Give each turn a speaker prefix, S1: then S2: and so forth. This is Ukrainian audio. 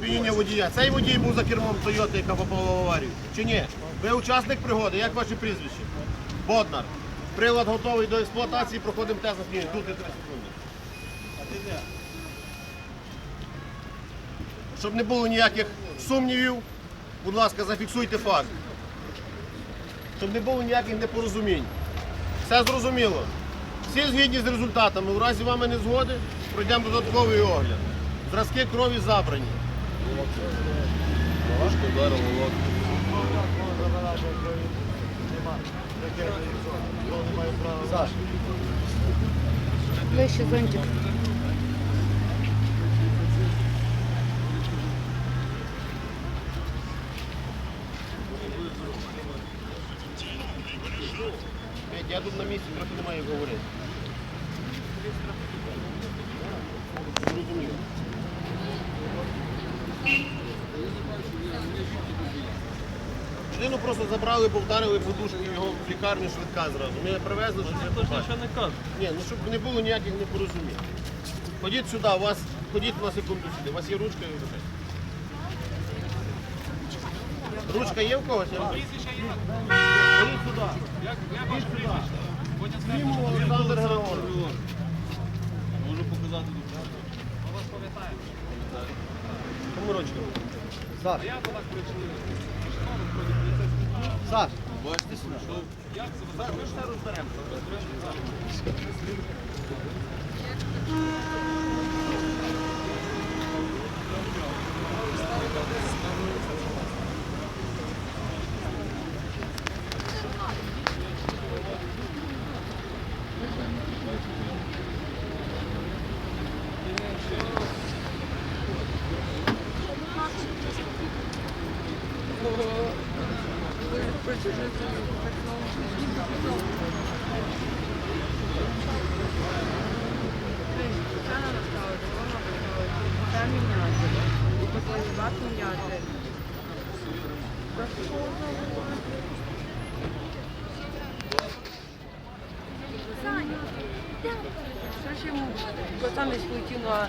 S1: сп'яніння водія. Цей водій був за кермом Тойоти, яка попала в аварію. Чи ні? Ви учасник пригоди, як ваше прізвище? Боднар. Прилад готовий до експлуатації, проходимо тест на сп'яніння. Тут і 3 секунди. Щоб не було ніяких сумнівів, будь ласка, зафіксуйте факт. Щоб не було ніяких непорозумінь. Все зрозуміло. Всі згідні з результатами. У разі вами не згоди, пройдемо додатковий огляд. Зразки крові забрані.
S2: Ближче зонтик.
S1: Я тут на місці трохи не маю говорити. Людину просто забрали, повдарили подушки, його в лікарню швидка зразу. Ми привезли, щоб я побачив.
S3: Нічого не кажу.
S1: Ні, ну щоб не було ніяких непорозумінь. Ходіть сюди, у вас, ходіть на секунду сюди. У вас є ручка і ручка. Ручка є в когось? Я вам- Ходіть сюди. Ходіть сюди. Клімов Олександр Григорович.
S3: Можу показати тут.
S1: Кому ручка?
S4: Саш. Саш.
S3: Бачите, що
S1: Ми ж все розберемо.
S5: Що ж йому, бо там десь полетів на